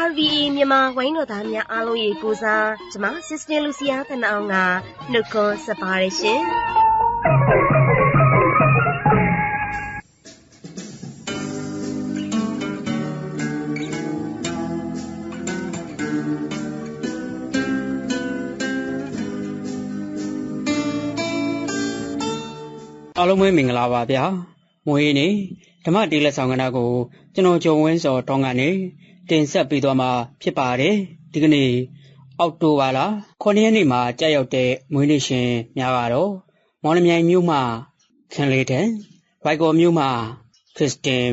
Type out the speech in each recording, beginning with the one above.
RVE မြန်မာဝိုင်းတော်သားများအားလုံးရေကိုစားကျမ Sister Lucia ခဏအောင်ကနှုတ်ခွန်းဆက်ပါရရှင်အားလုံးပဲမင်္ဂလာပါဗျာမွေးနေဓမ္မတေးလက်ဆောင်ကဏ္ဍကိုကျွန်တော်ဂျုံဝင်းစောတောင်းကနေ တင်ဆက်ပေးသွားမှာဖြစ်ပါတယ်ဒီကနေ့အောက်တိုဘာလ9ရက်နေ့မှာကြာရောက်တဲ့မွေးနေ့ရှင်များကတော့မော်လမြိုင်မြို့မှာခင်လေးတဲ့ဘိုက်ကော်မြို့မှာခရစ်စတင်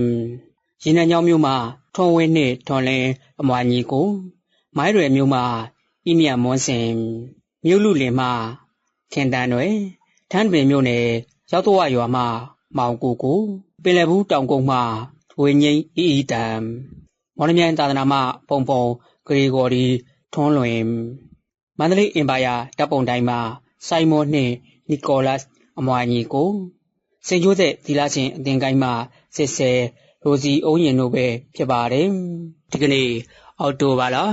ရင်းနှံကျောင်းမြို့မှာထွန်ဝင်းနှင့်ထွန်လင်းအမွာညီကိုမိုင်းရွယ်မြို့မှာဤမြမွန်းစင်မြို့လူလင်မှာခင်တန်းတွေထန်းပင်မြို့နယ်ရောက်တော့ရွာမှာမောင်ကိုကိုပင်လယ်ဘူးတောင်ကုန်းမှာဝင်းငိမ့်အီအီတံ မော်လမြိုင်သာသနာမပုံပုံဂရီဂေါ်ဒီထွန်းလွင်မန္တလေးအင်ပါယာတပ်ပုံတိုင်းမှာစိုင်းမောနှင့်နီကိုလတ်အမွာညီကိုစိန်ကျိုးတဲ့သီလရှင်အသင်ကိုင်းမှာစစ်ဆဲရိုစီအုံးရင်တို့ပဲဖြစ်ပါတယ်ဒီကနေ့အော်တိုဘာလာ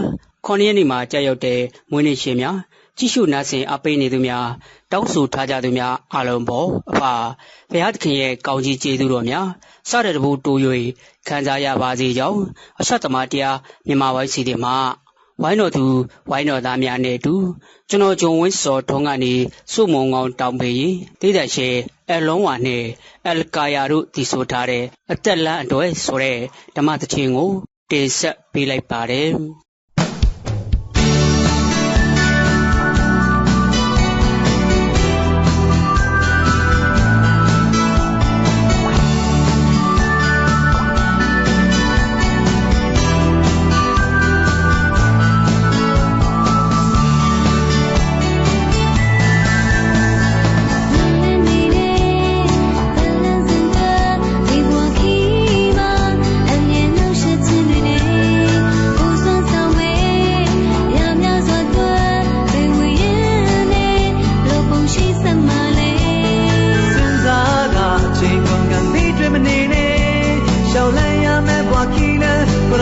9ရက်နေ့မှာကြာရောက်တဲ့မွေးနေ့ရှင်များကြည့်ရှုနားဆင်အပိနေသူများတောင်းဆိုထားကြသူများအားလုံးပေါ်အဖဘုရားသခင်ရဲ့ကောင်းကြီးကျေးဇူးတော်များ စတဲ့တဘူတိုး၍ခံစားရပါစေကြောင်းအဆက်သမားတရားမြန်မာဝိုင်းစီတွေမှာဝိုင်းတော်သူဝိုင်းတော်သားများနဲ့အတူကျွန်တော်ဂျုံဝင်းစော်ထုံးကနေစုမုံကောင်းတောင်းပေးရင်တိတဲ့ရှေအလုံးဝနဲ့အလကာယာတို့တည်ဆိုထားတဲ့အသက်လန်းအတွက်ဆိုတဲ့ဓမ္မသချင်းကိုတင်ဆက်ပေးလိုက်ပါတယ်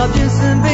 I'll do some.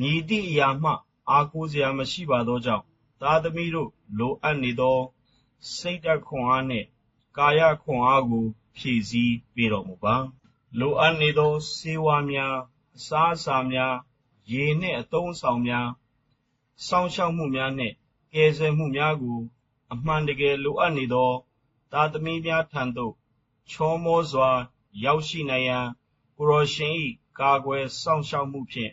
မြည်သည့်အရာမှအားကိုးစရာမရှိပါသောကြောင့် သားသမီးတို့ လိုအပ်နေသော စိတ်ဓာတ်ခွန်အားနှင့် ကာယခွန်အားကို ဖြည့်ဆည်းပေးတော်မူပါ။လိုအပ်နေသောစေဝါများ အစားအစာများ ရေနှင့် အသုံးဆောင်များ စောင့်ရှောက်မှုများနှင့် ကယ်ဆယ်မှုများကို အမှန်တကယ် လိုအပ်နေသော သားသမီးများထံသို့ ချောမောစွာ ရောက်ရှိနိုင်ရန် ကိုရောရှင်၏ကာကွယ်စောင့်ရှောက်မှုဖြင့်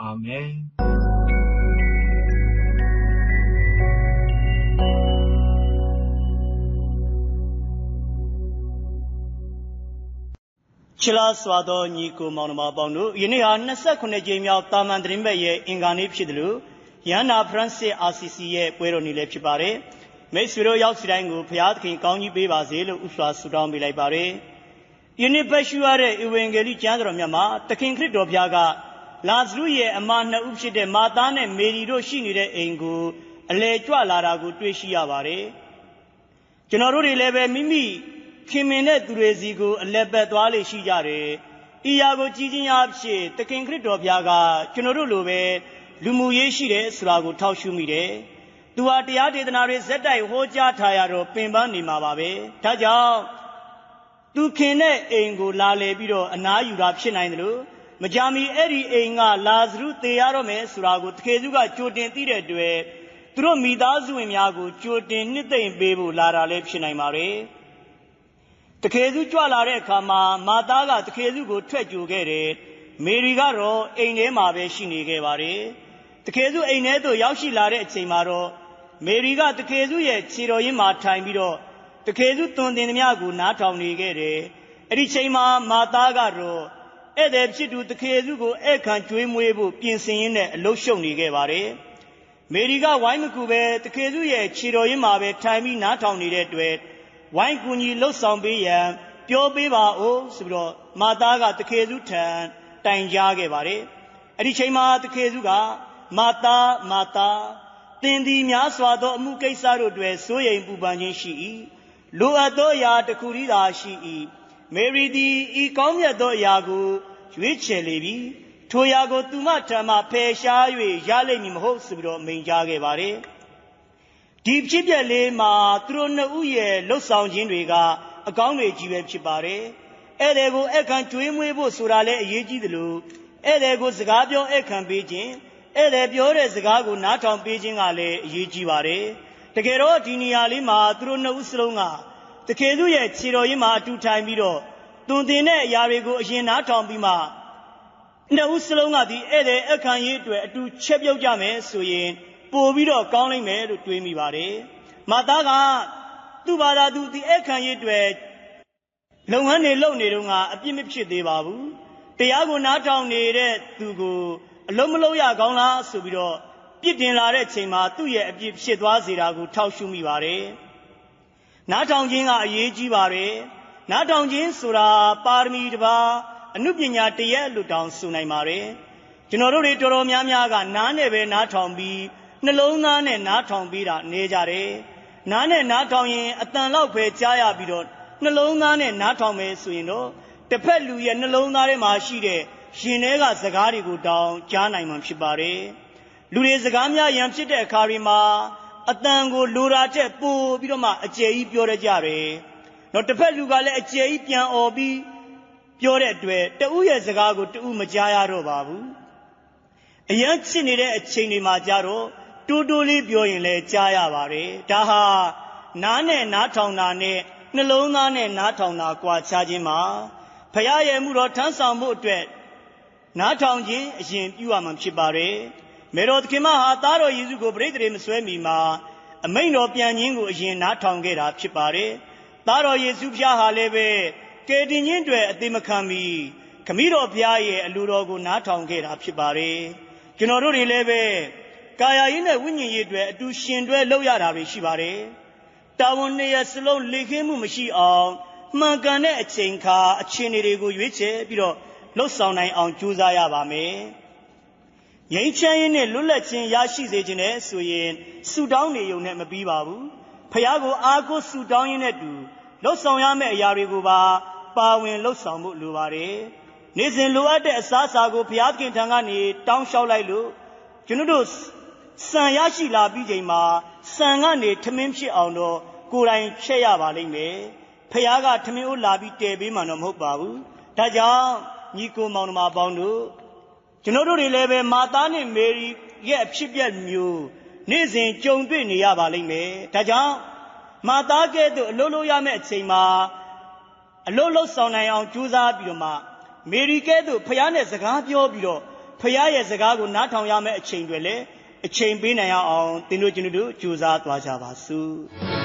အာမင်ချလာစွာသောညီကိုမောင်နှမပေါင်းတို့ယနေ့ဟာ29ကြိမ်မြောက်တာမန်တရင်ဘက်ရဲ့အင်္ဂါနေ့ဖြစ်တယ်လို့ယန္နာဖရန့်စစ် RCC ရဲ့ပွဲတော်နေ့လည်းဖြစ်ပါတယ်မိတ်ဆွေတို့ရောက်စီတိုင်းကိုဘုရားသခင်ကောင်းကြီးပေးပါစေလို့ဥစွာဆုတောင်းပေးလိုက်ပါတယ်ယနေ့ပတ်ရှုရတဲ့ဧဝံဂေလိကျမ်းတော်မြတ်မှာသခင်ခရစ်တော်ဘုရားက လာဇရုရဲ့အမနှစ်ဦးဖြစ်တဲ့မာသားနဲ့မေရီတို့ရှိနေတဲ့အိမ်ကိုအလဲကြွလာတာကို တွေ့ရှိရပါတယ်ကျွန်တော်တို့တွေလည်းပဲမိမိခင်မင်တဲ့သူတွေစီကိုအလက်ပတ်သွားလေရှိကြတယ်။ဤရာကိုကြည်ချင်းအားဖြင့်တခင်ခရစ်တော်ဘုရားကကျွန်တော်တို့လိုပဲလူမှုရေးရှိတယ်ဆိုတာကိုထောက်ရှုမိတယ်။သူဟာတရားဒေသနာတွေဇက်တိုက်ဟောကြားထားရတော့ပင်ပန်းနေမှာပါပဲ။ဒါကြောင့်သူခင်တဲ့အိမ်ကိုလာလေပြီးတော့အနားယူတာဖြစ်နိုင်တယ်လို့ မကြမီအဲ့ဒီအိမ်ကလာဇရုသေရတော့မယ်ဆိုတာကိုတခေစုကကြိုတင်သိတဲ့အတွက်သူတို့မိသားစုဝင်များကိုကြိုတင်နှစ်သိမ့်ပေးဖို့လာတာလည်းဖြစ်နိုင်ပါတယ်။တခေစုကြွလာတဲ့အခါမှာမာသားကတခေစုကိုထွက်ကြိုခဲ့တယ်မေရီကတော့အိမ်ထဲမှာပဲရှိနေခဲ့ပါတယ်တခေစုအိမ်ထဲသို့ရောက်ရှိလာတဲ့အချိန်မှာတော့မေရီကတခေစုရဲ့ခြေတော်ရင်းမှာထိုင်ပြီးတော့တခေစုသွန်သင်သမျှကိုနားထောင်နေခဲ့တယ်အဲ့ဒီချိန်မှာမာသားကတော့ ဧည့်သည်ဖြစ်သူတခေစုကိုဧကန်ကျွေးမွေးဖို့ပြင်ဆင်ရင်းနဲ့အလုရှုံနေခဲ့ပါတယ်မေရီကဝိုင်းမကူပဲတခေစုရဲ့ခြေတော်ရင်းမှာပဲထိုင်ပြီးနားထောင်နေတဲ့အတွက်ဝိုင်းကူညီလှုပ်ဆောင်ပေးရန်ပြောပေးပါဦးဆိုပြီးတော့မာသားကတခေစုထံတိုင်ကြားခဲ့ပါတယ်အဲ့ဒီချိန်မှာတခေစုကမာသားမာသားတင်သည်များစွာသောအမှုကိစ္စတို့တွင်စိုးရိမ်ပူပန်ခြင်းရှိ၏လိုအပ်သောအရာတစ်ခုတည်းသာရှိ၏ မေရီသည်ဤကောင်းမြတ်သောအရာကိုရွေးချယ်လေပြီထိုအရာကိုသူမထံမှဖယ်ရှား၍ရလိမ့်မည်မဟုတ်ဆိုပြီးတော့မိန်ကြားခဲ့ပါတယ်ဒီဖြစ်ပျက်လေးမှာသူတို့နှစ်ဦးရဲ့လှုပ်ဆောင်ခြင်းတွေကအကောင်းတွေကြီးပဲဖြစ်ပါတယ်။ဧည့်သည်ကိုအခမ်းကျွေးမွေးဖို့ဆိုတာလည်းအရေးကြီးသလိုဧည့်သည်ကိုစကားပြောအခမ်းပေးခြင်းဧည့်သည်ပြောတဲ့စကားကိုနားထောင်ပေးခြင်းကလည်းအရေးကြီးပါတယ်။တကယ်တော့ဒီနေရာလေးမှာသူတို့နှစ်ဦးစလုံးက တကယ်သူရဲ့ခြေတော်ရင်းမှာအတူထိုင်ပြီးတော့တွင်တင်တဲ့အရာတွေကိုအရင်နားထောင်ပြီးမှနှစ်ဦးစလုံးကဒီဧည့်သည်အခမ်းရေးအတွက်အတူချက်ပြုတ်ကြမယ်ဆိုရင်ပို့ပြီးတော့ကောင်းလိမ့်မယ်လို့တွေးမိပါတယ်မာသားကသူ့ဘာသာသူဒီအခမ်းရေးအတွက်လုပ်ငန်းတွေလုပ်နေတော့ကအပြစ်မဖြစ်သေးပါဘူးတရားကိုနားထောင်နေတဲ့သူကိုအလုံးမလုံးရကောင်းလားဆိုပြီးတော့ပြစ်တင်လာတဲ့ချိန်မှာသူ့ရဲ့အပြစ်ဖြစ်သွားစေတာကိုထောက်ရှုမိပါတယ် နားထောင်ခြင်းကအရေးကြီးပါတယ်နားထောင်ခြင်းဆိုတာပါရမီတစ်ပါးအနုပညာတရက်လို့တောင်ဆိုနိုင်ပါတယ်ကျွန်တော်တို့တွေတော်တော်များများကနားနဲ့ပဲနားထောင်ပြီးနှလုံးသားနဲ့နားထောင်ပြီးတာနေကြတယ်နားနဲ့နားထောင်ရင်အတန်လောက်ပဲကြားရပြီးတော့နှလုံးသားနဲ့နားထောင်မယ်ဆိုရင်တော့တစ်ဖက်လူရဲ့နှလုံးသားထဲမှာရှိတဲ့ရှင်ထဲကစကားတွေကိုတောင်ကြားနိုင်မှာဖြစ်ပါတယ်လူတွေစကားများရန်ဖြစ်တဲ့အခါတွေမှာ အတန်ကိုလိုတာတဲ့ပို့ပြီးတော့မှအကျယ်ကြီးပြောရကြတယ်တော့တစ်ဖက်လူကလည်းအကျယ်ကြီးပြန်អော်ပြီးပြောတဲ့အတွက်တဦးရဲ့စကားကိုတဦးမကြားရတော့ပါဘူးအရန်ချစ်နေတဲ့အချိန်တွေမှာကြတော့တိုးတိုးလေးပြောရင်လည်းကြားရပါတယ်ဒါဟာနားနဲ့နားထောင်တာနဲ့နှလုံးသားနဲ့နားထောင်တာကွာခြားခြင်းမှာဖရာရဲ့မှုတော်ထမ်းဆောင်မှုအတွက်နားထောင်ခြင်းအရင်ပြုရမှာဖြစ်ပါတယ် မေတော်သခင်မဟာသားတော်ယေရှုကိုပြိတ္တိမဆွဲမီမှာအမိန်တော်ပြန်ခြင်းကိုအရင်နားထောင်ခဲ့တာဖြစ်ပါတယ်သားတော်ယေရှုဖျားဟာလည်းပဲကယ်တင်ခြင်းတွေအသေးမခံမီခမည်းတော်ဖျားရဲ့အလိုတော်ကိုနားထောင်ခဲ့တာဖြစ်ပါတယ်ကျွန်တော်တို့တွေလည်းပဲကာယရေးနဲ့ဝိညာဉ်ရေးတွေအတူရှင်တွဲလုပ်ရတာတွေရှိပါတယ်တာဝန်နေရစလုံးလေခင်းမှုမရှိအောင်မှန်ကန်တဲ့အချိန်ခါအခြေအနေတွေကိုရွေးချယ်ပြီးတော့လှုပ်ဆောင်နိုင်အောင်ကြိုးစားရပါမယ်။ ငြိမ်းချမ်းရေးနဲ့လွတ်လပ်ခြင်းရရှိစေခြင်းနဲ့ဆိုရင်ဆုတောင်းနေုံနဲ့မပြီးပါဘူး။ဖခင်ကိုအားကိုးဆုတောင်းရင်းနဲ့တူလှုပ်ဆောင်ရမယ့်အရာတွေကိုပါပါဝင်လှုပ်ဆောင်မှုလိုပါတယ်။နေ့စဉ်လိုအပ်တဲ့အစားအစာကိုဘုရားခင်ထံကနေတောင်းလျှောက်လိုက်လို့ကျွန်တော်တို့စံရရှိလာပြီးချိန်မှာစံကနေထမင်းဖြစ်အောင်တော့ကိုယ်တိုင်ချက်ရပါလိမ့်မယ်ဖះကထမင်းဦးလာပြီးတည်ပေးမှတော့မဟုတ်ပါဘူးဒါကြောင့်ညီကိုမောင်နှမပေါင်းတို့ ကျွန်တော်တို့တွေလည်းပဲမာသားနဲ့မေရီရဲ့အဖြစ်ပြက်မျိုးနေ့စဉ်ကြုံတွေ့နေရပါလိမ့်မယ်ဒါကြောင့်မာသားကဲ့သို့အလုပ်လုပ်ရမယ့်အချိန်မှာအလုပ်လုပ်ဆောင်နိုင်အောင်ကြိုးစားပြီးတော့မှမေရီကဲ့သို့ဖះနဲ့စကားပြောပြီးတော့ဖះရဲ့စကားကိုနားထောင်ရမယ့်အချိန်တွေလည်းအချိန်ပေးနိုင်အောင်သင်တို့ကျွန်တော်တို့ကြိုးစားသွားကြပါစို့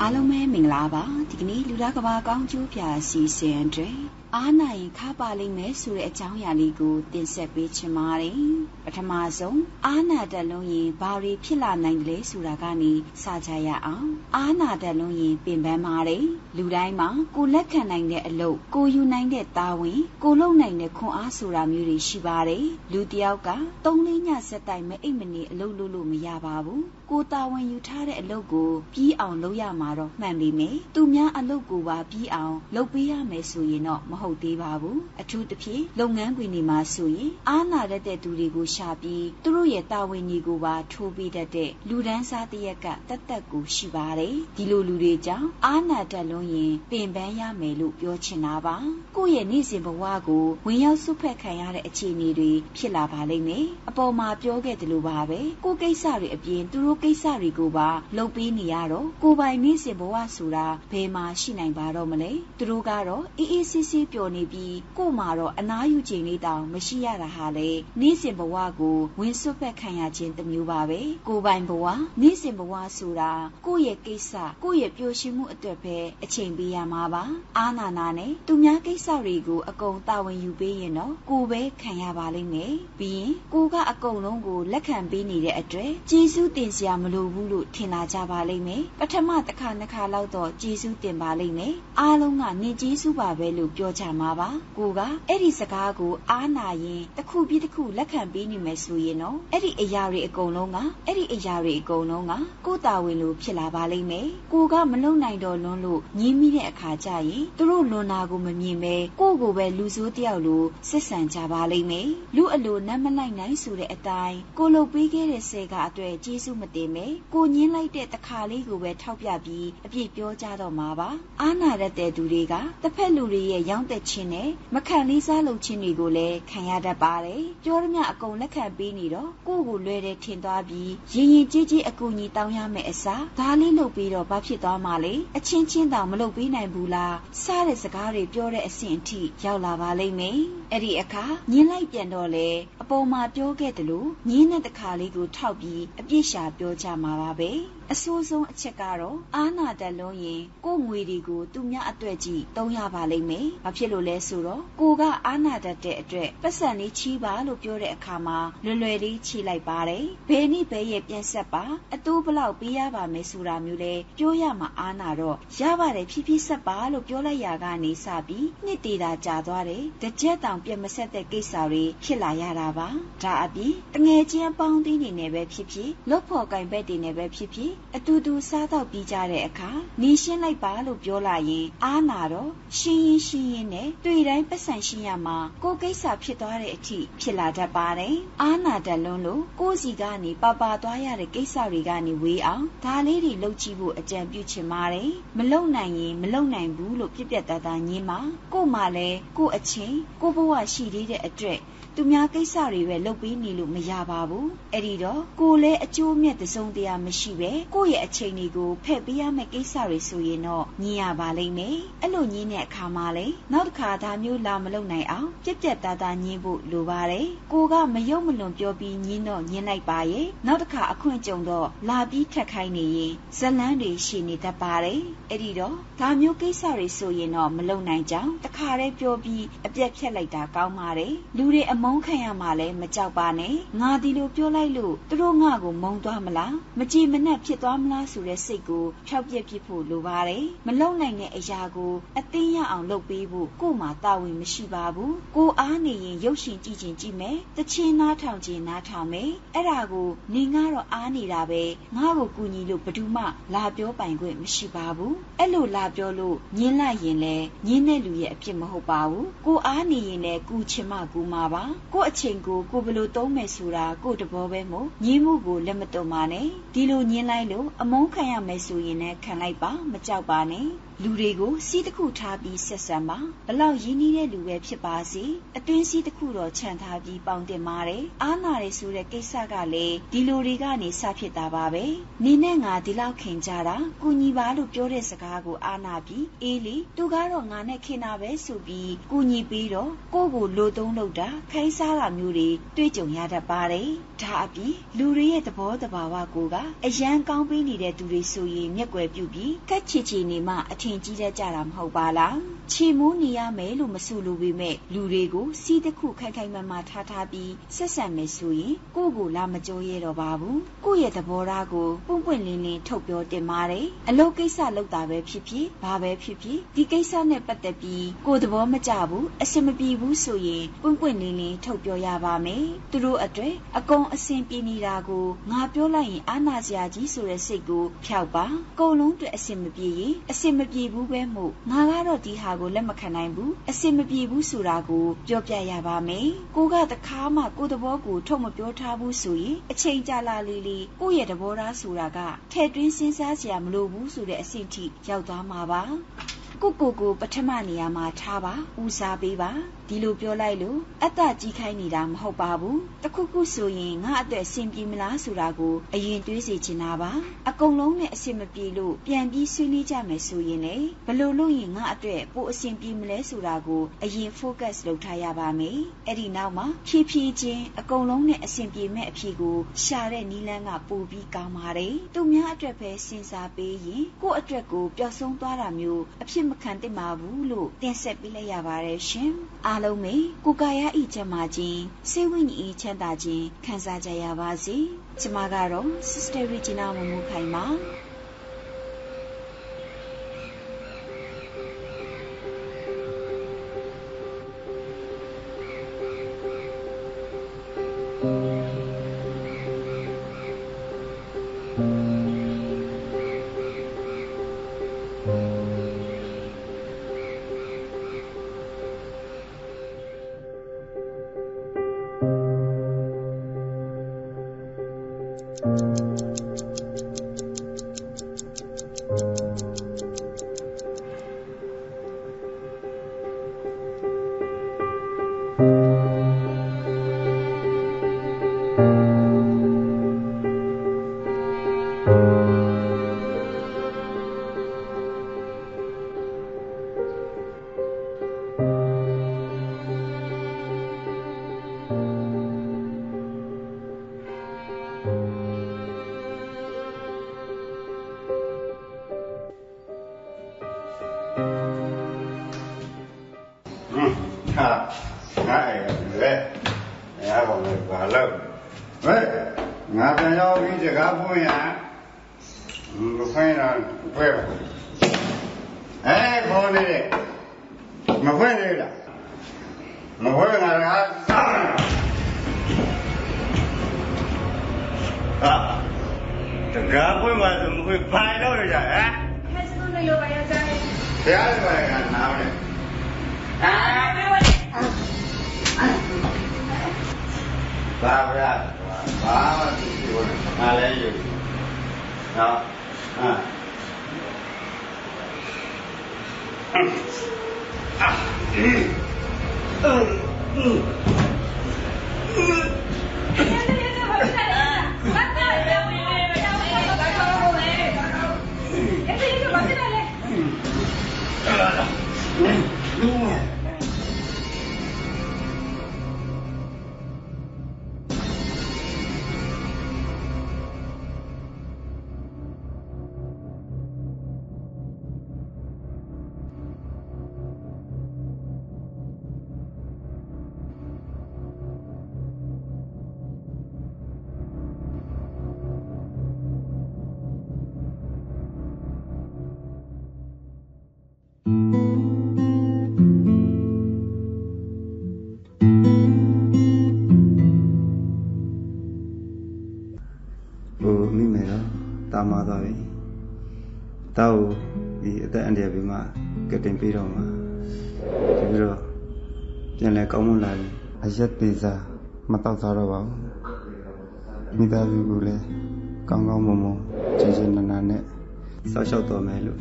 အားလုံးပဲမင်္ဂလာပါဒီကနေ့လူသားကဘာကောင်းကျိုးပြအစီအစဉ်အတွင်း အားနိုင်ခါပါလိမ့်မယ်ဆိုတဲ့အကြောင်းအရာလေးကိုတင်ဆက်ပေးချင်ပါတယ်ပထမဆုံးအားနာတလုံးရင်ဘာတွေဖြစ်လာနိုင်တယ်ဆိုတာကနေစကြရအောင်အားနာတလုံးရင်ပင်ပန်းပါတယ်လူတိုင်းမှာကိုလက်ခံနိုင်တဲ့အလုပ်ကိုယူနိုင်တဲ့တာဝန်ကိုလုံနိုင်တဲ့ခွန်အားဆိုတာမျိုးတွေရှိပါတယ်လူတယောက်က၃လညဆက်တိုင်မအိတ်မနေအလုပ်လုပ်လို့မရပါဘူးကိုတာဝန်ယူထားတဲ့အလုပ်ကိုပြီးအောင်လုပ်ရမှာတော့မှန်ပေမယ့်သူများအလုပ်ကိုပါပြီးအောင်လုပ်ပေးရမယ်ဆိုရင်တော့မဟုတ်သေးပါဘူးအထူးသဖြင့်လုပ်ငန်းခွင်တွေမှာဆိုရင်အားနာတတ်တဲ့သူတွေကိုရှာပြီးသူတို့ရဲ့တာဝန်ကြီးကိုပါထိုးပေးတတ်တဲ့လူဒန်းစားတရက်ကတတ်တတ်ကိုရှိပါတယ်ဒီလိုလူတွေကြောင့်အားနာတတ်လုံးရင်ပင်ပန်းရမယ်လို့ပြောချင်တာပါကိုယ့်ရဲ့နေ့စဉ်ဘဝကိုဝင်ရောက်ဆုတ်ဖက်ခံရတဲ့အခြေအနေတွေဖြစ်လာပါလိမ့်မယ်အပေါ်မှာပြောခဲ့တယ်လို့ပါပဲကိုကိစ္စတွေအပြင်သူတို့ကိစ္စတွေကိုပါလုပ်ပေးနေရတော့ကိုပိုင်နေ့စဉ်ဘဝဆိုတာဘယ်မှာရှိနိုင်ပါတော့မလဲသူတို့ကတော့အေးအေးဆေးဆေးပျော်နေပြီးကို့မှာတော့အနားယူချိန်လေးတောင်မရှိရတာဟာလေနေ့စဉ်ဘဝကိုဝင်ဆွတ်ဖက်ခံရခြင်းတစ်မျိုးပါပဲကိုပိုင်ဘဝနေ့စဉ်ဘဝဆိုတာကိုယ့်ရဲ့ကိစ္စကိုယ့်ရဲ့ပျော်ရွှင်မှုအတွက်ပဲအချိန်ပေးရမှာပါအာနာနာနဲ့သူများကိစ္စတွေကိုအကုန်တာဝန်ယူပေးရင်တော့ကိုပဲခံရပါလိမ့်မယ်ပြီးရင်ကိုကအကုန်လုံးကိုလက်ခံပေးနေတဲ့အတွက်ကျေးဇူးတင်စရာမလိုဘူးလို့ထင်လာကြပါလိမ့်မယ်ပထမတစ်ခါနှစ်ခါလောက်တော့ကျေးဇူးတင်ပါလိမ့်မယ်အားလုံးကနေကျေးဇူးပါပဲလို့ပြောကြမှာပါကိုကအဲ့ဒီစကားကိုအားနာရင်တစ်ခုပြီးတစ်ခုလက်ခံပေးနေမယ်ဆိုရင်တော့အဲ့ဒီအရာတွေအကုန်လုံးကအဲ့ဒီအရာတွေအကုန်လုံးကကိုတာဝန်လိုဖြစ်လာပါလိမ့်မယ်ကိုကမလုံနိုင်တော့လွန်းလို့ညင်းမိတဲ့အခါကျရင်သူတို့လွန်နာကိုမမြင်ပဲကိုကိုပဲလူဆိုးတယောက်လိုစစ်ဆန်ကြပါလိမ့်မယ်လူအလိုနမ်းမလိုက်နိုင်ဆိုတဲ့အတိုင်းကိုလုတ်ပေးခဲ့တဲ့ဆယ်ကအတွေ့ကျေးဇူးမတင်ပဲကိုညင်းလိုက်တဲ့တခါလေးကိုပဲထောက်ပြပြီးအပြစ်ပြောကြတော့မှာပါအာနာရတဲ့သူတွေကတစ်ဖက်လူတွေရဲ့ရောင်သက်ခြင်းနဲ့မခံလေးစားလုပ်ခြင်းတွေကိုလည်းခံရတတ်ပါတယ်ပြောရမြအကုန်လက်ခံပေးနေတော့ကိုယ့်ကိုလွယ်တယ်ထင်သွားပြီးရင်ရင်ကြီးကြီးအကူအညီတောင်းရမယ်အစားဒါလေးလုပ်ပြီးတော့ဘာဖြစ်သွားမှာလဲအချင်းချင်းတောင်မလုပ်ပေးနိုင်ဘူးလားစားတဲ့စကားတွေပြောတဲ့အဆင့်အထိရောက်လာပါလိမ့်မယ်အဲ့ဒီအခါညင်းလိုက်ပြန်တော့လေအပေါ်မှာပြောခဲ့တယ်လို့ညင်းတဲ့တခါလေးကိုထောက်ပြီးအပြစ်ရှာပြောကြမှာပါပဲ အဆိုးဆုံးအချက်ကတော့အာနာတက်လုံးရင်ကိုငွေတွေကိုသူများအတွက်ကြီးတုံးရပါလိမ့်မယ်။ဘာဖြစ်လို့လဲဆိုတော့ကိုကအာနာတက်တဲ့အတွက်ပတ်စံလေးချီးပါလို့ပြောတဲ့အခါမှာလွယ်လွယ်လေးချီးလိုက်ပါတယ်။ဘယ်နည်းဘယ်ရဲ့ပြန်ဆက်ပါအတူဘလောက်ပေးရပါမယ်ဆိုတာမျိုးလဲပြောရမှာအာနာတော့ရပါတယ်ဖြည်းဖြည်းဆက်ပါလို့ပြောလိုက်ရကနေစပြီးနှစ်တည်တာကြာသွားတယ်။တစ်ချက်တောင်ပြတ်မဆက်တဲ့ကိစ္စတွေဖြစ်လာရတာပါ။ဒါအပြင်တငယ်ချင်းပေါင်းသင်းနေနဲ့ပဲဖြစ်ဖြစ်လုတ်ဖော်ကင်ဘက်တွေနဲ့ပဲဖြစ်ဖြစ်အတူတူစားတော့ပြီးကြတဲ့အခါနေရှင်းလိုက်ပါလို့ပြောလာရင်အားနာတော့ရှင်းရင်ရှင်းရင်နဲ့တွေ့တိုင်းပတ်စံရှင်းရမှာကိုကိစ္စဖြစ်သွားတဲ့အထိဖြစ်လာတတ်ပါတယ်အားနာတတ်လွန်းလို့ကိုစီကနေပပသွားရတဲ့ကိစ္စတွေကနေဝေးအောင်ဒါလေးတွေလုပ်ကြည့်ဖို့အကြံပြုချင်ပါတယ်မလုံနိုင်ရင်မလုံနိုင်ဘူးလို့ပြက်ပြက်သားသားညင်းမှာကို့မှာလဲကို့အချင်းကိုဘဝရှိသေးတဲ့အတွက် သူများကိစ္စတွေပဲလုပ်ပေးနေလို့မရပါဘူးအဲ့ဒီတော့ကိုလည်းအကျိုးမြတ်တစုံတရာမရှိပဲကိုယ့်ရဲ့အချိန်တွေကိုဖက်ပေးရမယ့်ကိစ္စတွေဆိုရင်တော့ညင်ရပါလိမ့်မယ်အဲ့လိုညင်းတဲ့အခါမှာလေနောက်တစ်ခါဒါမျိုးလာမလုပ်နိုင်အောင်ပြက်ပြက်သားသားညင်းဖို့လိုပါတယ်ကိုကမယုံမလွန်ပြောပြီးညင်းတော့ညင်းလိုက်ပါရဲ့နောက်တစ်ခါအခွင့်ကြုံတော့လာပြီးထက်ခိုင်းနေရင်ဇလန်းတွေရှိနေတတ်ပါတယ်အဲ့ဒီတော့ဒါမျိုးကိစ္စတွေဆိုရင်တော့မလုပ်နိုင်ကြောင်းတခါတည်းပြောပြီးအပြက်ဖြတ်လိုက်တာကောင်းပါတယ်လူတွေအမုန်းခံရမှလည်းမကြောက်ပါနဲ့ငါဒီလိုပြောလိုက်လို့သူတို့ငါ့ကိုမုံသွားမလားမကြည်မနှက်ဖြစ်သွားမလားဆိုတဲ့စိတ်ကိုဖျောက်ပြက်ဖြစ်ဖို့လိုပါတယ်မလုံနိုင်တဲ့အရာကိုအသိရအောင်လုပ်ပေးဖို့ကို့မှာတာဝန်မရှိပါဘူးကိုအားနေရင်ရုပ်ရှင်ကြည့်ခြင်းကြည့်မယ်တချင်းနားထောင်ခြင်းနားထောင်မယ်အဲ့ဒါကိုနေငါတော့အားနေတာပဲငါ့ကိုကူညီလို့ဘယ်သူမှလာပြောပိုင်ခွင့်မရှိပါဘူးအဲ့လိုလာပြောလို့ညင်းလိုက်ရင်လည်းညင်းတဲ့လူရဲ့အဖြစ်မဟုတ်ပါဘူးကိုအားနေရင်လည်းကူချင်မှကူမှာပါကို့အချိန်ကိုကိုဘလို့သုံးမယ်ဆိုတာကို့တဘောပဲမို့ညင်းမှုကိုလက်မတုံပါနဲ့ဒီလိုညင်းလိုက်လို့အမုန်းခံရမယ်ဆိုရင်လည်းခံလိုက်ပါမကြောက်ပါနဲ့ လူတွေကိုစီးတစ်ခုထားပြီးဆက်ဆံပါဘလောက်ရင်းနှီးတဲ့လူပဲဖြစ်ပါစေအတွင်းစီးတစ်ခုတော့ခြံထားပြီးပေါင်တင်ပါတယ်အားနာတယ်ဆိုတဲ့ကိစ္စကလည်းဒီလိုတွေကနေစဖြစ်တာပါပဲနေနဲ့ငါဒီလောက်ခင်ကြတာကုညီပါလို့ပြောတဲ့စကားကိုအားနာပြီးအေးလေသူကတော့ငါနဲ့ခင်တာပဲဆိုပြီးကုညီပြီးတော့ကိုယ့်ကိုလိုသုံးလို့တာခိုင်းစားတာမျိုးတွေတွေ့ကြုံရတတ်ပါတယ်ဒါအပြင်လူတွေရဲ့သဘောတဘာဝကိုကအရန်ကောင်းပေးနေတဲ့သူတွေဆိုရင်မျက်ွယ်ပြုပြီးကက်ချီချီနေမှအထင်ကြီးတတ်ကြတာမဟုတ်ပါလားချီမိုးနေရမယ်လို့မဆိုလိုပေမဲ့လူတွေကိုစီးတစ်ခုခိုင်ခိုင်မာမာထားထားပြီးဆက်ဆံမယ်ဆိုရင်ကိုယ့်ကိုလာမကြောရဲတော့ပါဘူးကိုယ့်ရဲ့သဘောထားကိုပွန့်ပွန့်လင်းလင်းထုတ်ပြောတင်ပါတယ်အလုပ်ကိစ္စလုပ်တာပဲဖြစ်ဖြစ်ဘာပဲဖြစ်ဖြစ်ဒီကိစ္စနဲ့ပတ်သက်ပြီးကိုယ်သဘောမကျဘူးအဆင်မပြေဘူးဆိုရင်ပွန့်ပွန့်လင်းလင်းထုတ်ပြောရပါမယ်သူတို့အတွက်အကုန်အဆင်ပြေနေတာကိုငါပြောလိုက်ရင်အာနာစရာကြီးဆိုတဲ့စိတ်ကိုဖျောက်ပါကုံလုံးအတွက်အဆင်မပြေရင်အဆင်မပြေဘူးပဲမို့ငါကတော့ဒီဟာကိုလက်မခံနိုင်ဘူးအဆင်မပြေဘူးဆိုတာကိုပြောပြရပါမယ်ကိုကတခါမှကိုသဘောကိုထုတ်မပြောထားဘူးဆိုရင်အချိန်ကြာလာလေးလေးကိုရဲ့သဘောထားဆိုတာကထဲ့တွင်းစဉ်းစားစရာမလိုဘူးဆိုတဲ့အဆင့်ထိရောက်သွားမှာပါကိုကိုကိုပထမနေရာမှာထားပါဦးစားပေးပါဒီလိုပြောလိုက်လို့အသက်ကြီးခိုင်းနေတာမဟုတ်ပါဘူးတခုခုဆိုရင်ငါအသက်အဆင်ပြေမလားဆိုတာကိုအရင်တွေးစီချင်တာပါအကုန်လုံးနဲ့အဆင်မပြေလို့ပြန်ပြီးဆွေးနွေးကြမယ်ဆိုရင်လေဘလို့လို့ရင်ငါအတွက်ပိုအဆင်ပြေမလဲဆိုတာကိုအရင် focus လုပ်ထားရပါမယ်အဲ့ဒီနောက်မှာဖြည်းဖြည်းချင်းအကုန်လုံးနဲ့အဆင်ပြေမဲ့အဖြေကိုရှာတဲ့နီလန်းကပိုပြီးကောင်းပါတယ်သူများအတွက်ပဲစဉ်းစားပေးရင်ကိုယ့်အတွက်ကိုပျောက်ဆုံးသွားတာမျိုးအဖြစ်မခံသင့်ပါဘူးလို့တင်ဆက်ပေးလိုက်ရပါတယ်ရှင်အားလုံးပဲကိုကာယဤချမ်းသာခြင်းစိတ်ဝိညာဉ်ဤချမ်းသာခြင်းခံစားကြရပါစေကျမကတော့ Sister Regina မမိုးခိုင်ပါ ဟ 我，怎么会拍到人家？哎，开始弄的油吧，要。不要油吧，拿回来。没有我。拿不下去是吧？拿嘛，来就行。好，嗯。嗯，嗯，嗯，嗯。 မသွားပြီတောက်ဒီအသက်အန္တရာယ်ပြီးမှကတင်ပြီးတော့မှဒီပြီးတော့ပြန်လဲကောင်းမွန်လာပြီအရက်သေးစားမတော့စားတော့ပါဘူးမိသားစုကိုလည်းကောင်းကောင်းမွန်မွန်ချင်ချင်နန်းနန်းနဲ့စောက်ရှောက်တော်မယ်လို့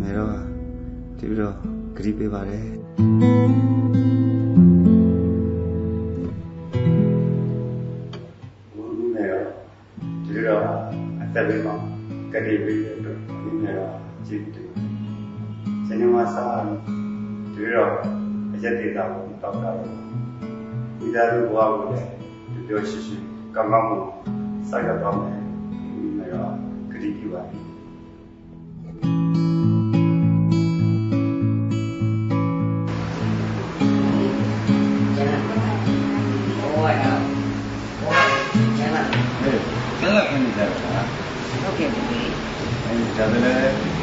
မယ်တော့ဒီပြီးတော့ဂရီးပေးပါတယ်ဘုရားဒီတော့အသက်ပြီးမှ ကတိပေးတဲ့အတွက်ဒီနေ့တော့ကြည့်တယ်။ဇင်နမစားဒီတော့အရက်ဒေတာကိုတောက်တာတော့ဒီသားတို့ဘဝကိုလည်းဒီပြောရှိရှိကောင်းကောင်းမစိုက်ရတော့မယ်ဒီနေ့တော့ကတိပြုပါတယ်။အဲ့ဒါအဲ့ဒါခဏကြာတာဟုတ်ကဲ့ပြီ အဲ့ဒါလည်း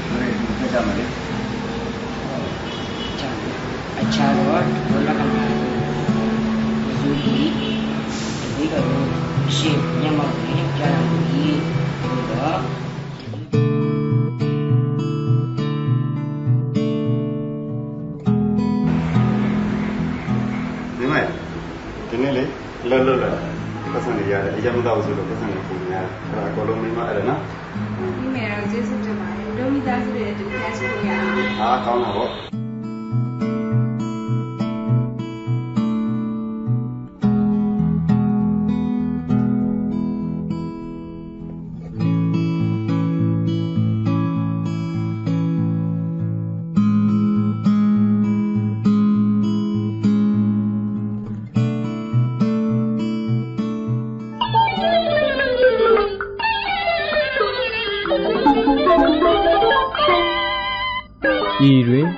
ကြမတော့ဘူးဆိုတော့ပတ်စံကပုံများအဲ့ဒါအကုန်လုံးမိမအဲ့ဒါနော်မိမယ်တော့ကျေးဇူးတင်ပါတယ်ဒိုမီတာဆိုတဲ့အတူ cash ကိုရအောင်အားကောင်းတာပေါ့